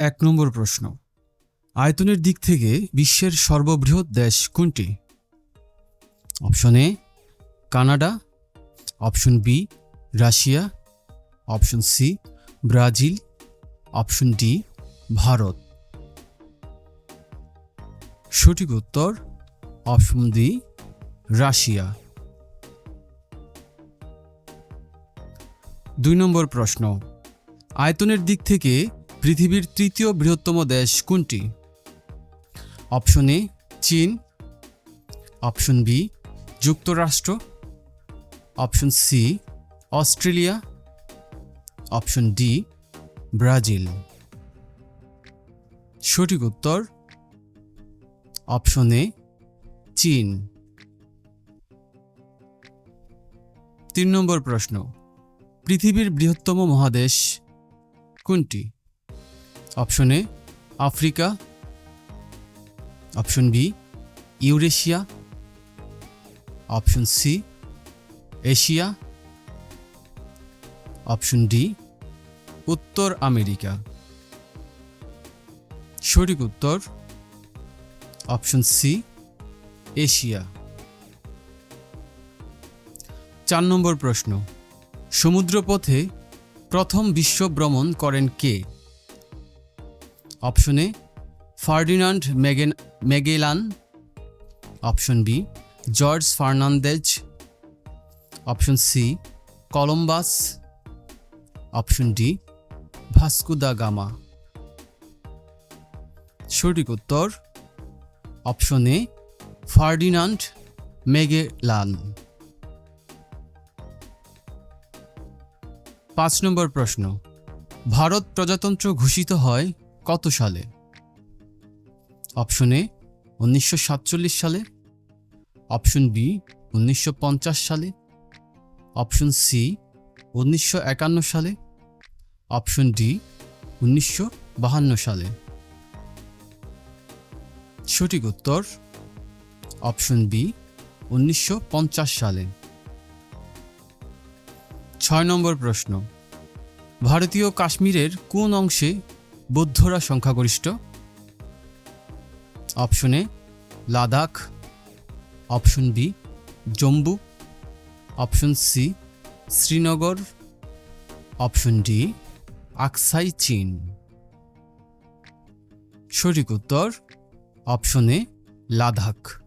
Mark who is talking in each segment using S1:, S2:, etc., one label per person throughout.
S1: এক নম্বর প্রশ্ন। আয়তনের দিক থেকে বিশ্বের সর্ববৃহৎ দেশ কোনটি? Option A, Canada. Option B, Russia. Option C, Brazil. Option D, Bharat. সঠিক উত্তর, অপশন ডি, রাশিয়া। দুই নম্বর প্রশ্ন, আয়তনের দিক থেকে পৃথিবীর তৃতীয় বৃহত্তম দেশ কোনটি? অপশন এ, চীন। অপশন বি, যুক্তরাষ্ট্র। Option C, Australia. Option D, Brazil. সঠিক উত্তর? অপশন এ, চীন। তিন নম্বর প্রশ্ন, পৃথিবীর বৃহত্তম মহাদেশ কোনটি? Option A Africa option B Eurasia option C Asia option D উত্তর আমেরিকা সঠিক উত্তর অপশন সি এশিয়া চার নম্বর প্রশ্ন, সমুদ্রপথে প্রথম বিশ্ব ভ্রমণ করেন কে? Option A Ferdinand Magen Magellan, option B, George Fernandes, option C, Columbus, option D, Vasco da Gama. সঠিক উত্তর অপশন এ, ফার্ডিনান্ড মেগেলান। পাঁচ নম্বর প্রশ্ন, ভারত প্রজাতন্ত্র ঘোষিত হয় কত সালে? অপশন এ, উনিশশো সাতচল্লিশ সালে। অপশন বি, উনিশশো পঞ্চাশ সালে। অপশন সি, উনিশশো একান্ন সালে। অপশন ডি, উনিশশো সালে। সঠিক উত্তর, অপশন বি, উনিশশো পঞ্চাশ সালে। ছয় নম্বর প্রশ্ন, ভারতীয় কাশ্মীরের কোন অংশে বৌদ্ধরা সংখ্যাগরিষ্ঠ। Option A, Ladakh. Option B Jammu option C, Srinagar. Option D, Aksai, Chin. সঠিক উত্তর, অপশন এ, লাদাখ।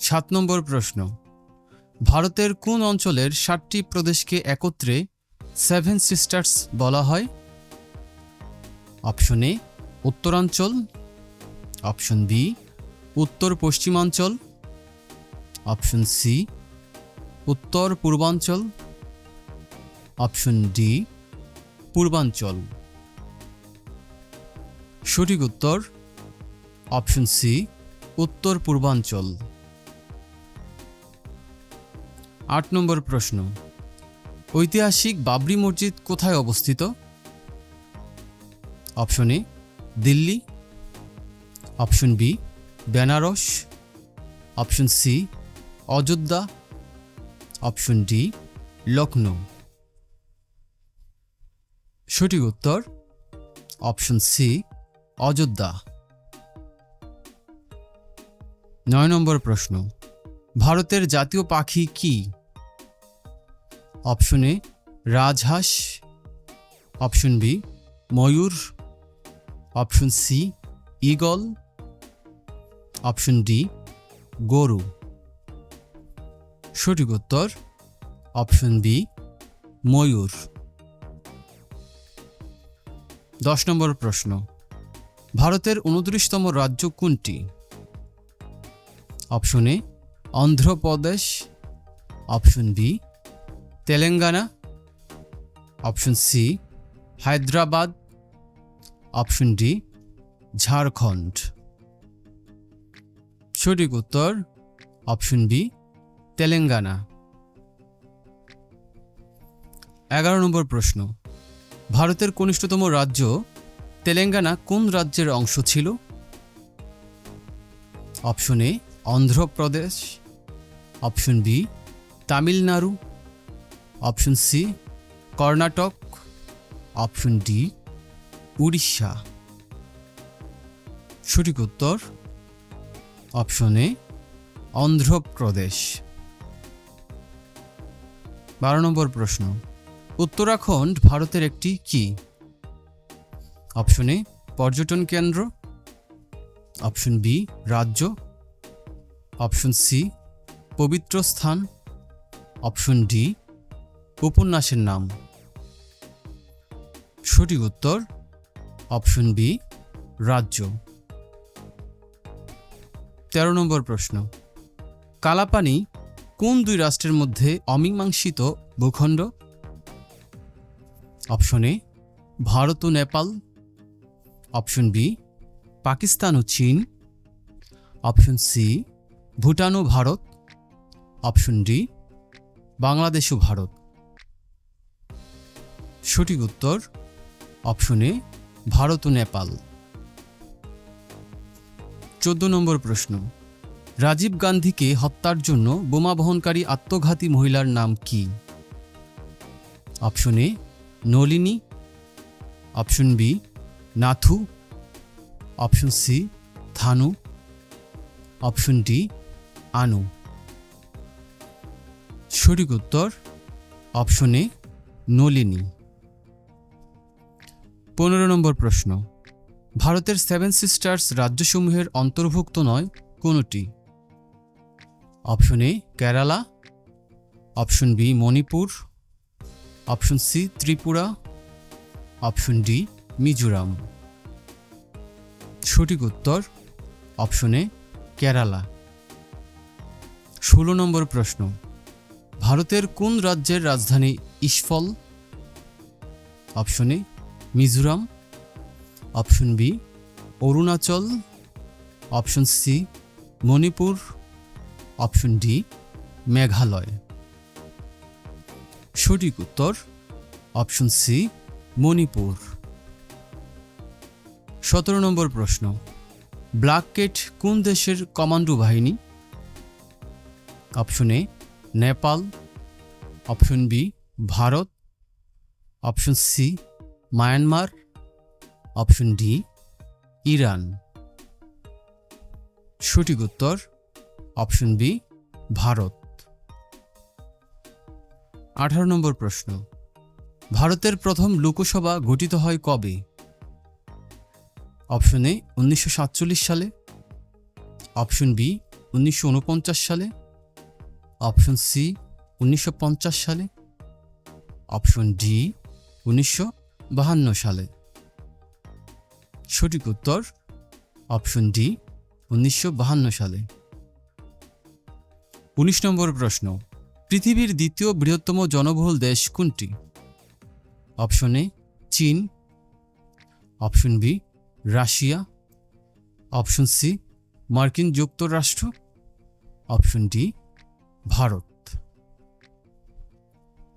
S1: সাত নম্বর প্রশ্ন। ভারতের কোন অঞ্চলের সাতটি প্রদেশকে একত্রে সেভেন সিস্টার্স বলা হয়? অপশন এ উত্তরাঞ্চল, অপশন বি উত্তর পশ্চিমাঞ্চল, অপশন সি উত্তর পূর্বাঞ্চল, অপশন ডি পূর্বাঞ্চল। সঠিক উত্তর, অপশন সি উত্তর পূর্বাঞ্চল। আট নম্বর প্রশ্ন, ঐতিহাসিক বাবরি মসজিদ কোথায় অবস্থিত? Option A Delhi, option B Benaras, option C Ayodhya, option D Lucknow সঠিক উত্তর অপশন সি অযোধ্যা। নয় নম্বর প্রশ্ন, ভারতের জাতীয় পাখি কি? অপশন এ রাজহাঁস, অপশন বি ময়ূর option C, eagle, option D, গরু। সঠিক উত্তর, অপশন বি, ময়ূর। দশ নম্বর প্রশ্ন, ভারতের উনত্রিশতম রাজ্য কোনটি? Option A, Andhra Pradesh, option B, Telangana, option C, Hyderabad option D, Jharkhand. সঠিক উত্তর, অপশন বি তেলেঙ্গানা। এগারো নম্বর প্রশ্ন, ভারতের কনিষ্ঠতম রাজ্য তেলেঙ্গানা কোন রাজ্যের অংশ ছিল? Option A, Andhra Pradesh. Option B, Tamil Nadu. Option C, Karnataka. Option D Orissa. সঠিক উত্তর? Option A, Andhra Pradesh. বারো নম্বর প্রশ্ন, উত্তরাখণ্ড ভারতের একটি কি? অপশন এ, পর্যটন কেন্দ্র। অপশন বি, রাজ্য। অপশন সি, পবিত্র স্থান। অপশন ডি, উপন্যাসের নাম। সঠিক উত্তর অপশন বি, রাজ্য। তেরো নম্বর প্রশ্ন। কালাপানি কোন দুই রাষ্ট্রের মধ্যে অমীমাংসিত ভূখণ্ড? অপশন এ, ভারত ও নেপাল। অপশন বি, পাকিস্তান ও চীন। অপশন সি, ভুটান ও ভারত। অপশন ডি, বাংলাদেশ ও ভারত। সঠিক উত্তর অপশন এ ভারত ও নেপাল। চোদ্দ নম্বর প্রশ্ন। রাজীব গান্ধীকে হত্যার জন্য বোমা বহনকারী আত্মঘাতী মহিলার নাম কি? Option A, Nalini. Option B, Nathu. Option C, Thanu. Option D, Anu. সঠিক উত্তর অপশন এ, নলিনী। পনেরো নম্বর প্রশ্ন। ভারতের সেভেন সিস্টার্স রাজ্যসমূহের অন্তর্ভুক্ত নয় কোনটি? Option A, Kerala. Option B, Manipur. Option C, Tripura. Option D, Mizoram. সঠিক উত্তর, অপশন এ, কেরালা। ষোলো নম্বর প্রশ্ন। ভারতের কোন রাজ্যের রাজধানী Imphal? Option A Mizoram, option B, Arunachal, option C, Manipur, option D, Meghalaya. সঠিক উত্তর, অপশন সি, মণিপুর। সতেরো নম্বর প্রশ্ন ব্ল্যাক কেট কোন দেশের কমান্ডো বাহিনী? Option A, Nepal, option B, Bharat, option C Myanmar, option D, Iran. সঠিক উত্তর, অপশন বি, ভারত। আঠারো নম্বর প্রশ্ন, ভারতের প্রথম লোকসভা গঠিত হয় কবে? অপশন এ, উনিশশো সাতচল্লিশ সালে। অপশন বি, উনিশশো উনপঞ্চাশ সালে। অপশন সি, উনিশশো পঞ্চাশ সালে। অপশন ডি, উনিশশো বাহান্ন সালে। সঠিক উত্তর, অপশন ডি, উনিশশো সালে। উনিশ নম্বর প্রশ্ন, পৃথিবীর দ্বিতীয় বৃহত্তম জনবহুল দেশ কোনটি? অপশন এ, চীন। Option B, Russia. Option C, মার্কিন যুক্তরাষ্ট্র। Option D, Bharat.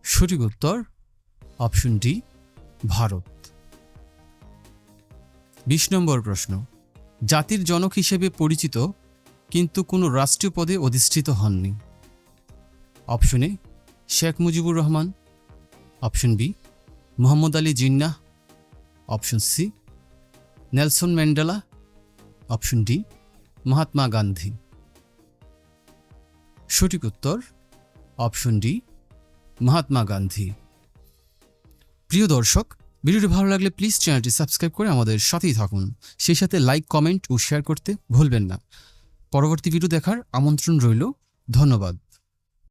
S1: সঠিক উত্তর, অপশন ডি ভারত। বিশ নম্বর প্রশ্ন। জাতির জনক হিসেবে পরিচিত, কিন্তু কোনো রাষ্ট্রীয় পদে অধিষ্ঠিত হননি। Option A, Sheikh Mujibur Rahman. Option B, Mohammad Ali Jinnah. Option C, Nelson Mandela. Option D, Mahatma Gandhi. সঠিক উত্তর, অপশন ডি, মহাত্মা গান্ধী। প্রিয় দর্শক, ভিডিওটি ভালো লাগলে প্লিজ চ্যানেলটি সাবস্ক্রাইব করে আমাদের সাথেই থাকুন। সেই সাথে লাইক কমেন্ট ও শেয়ার করতে ভুলবেন না। পরবর্তী ভিডিও দেখার আমন্ত্রণ রইল। ধন্যবাদ।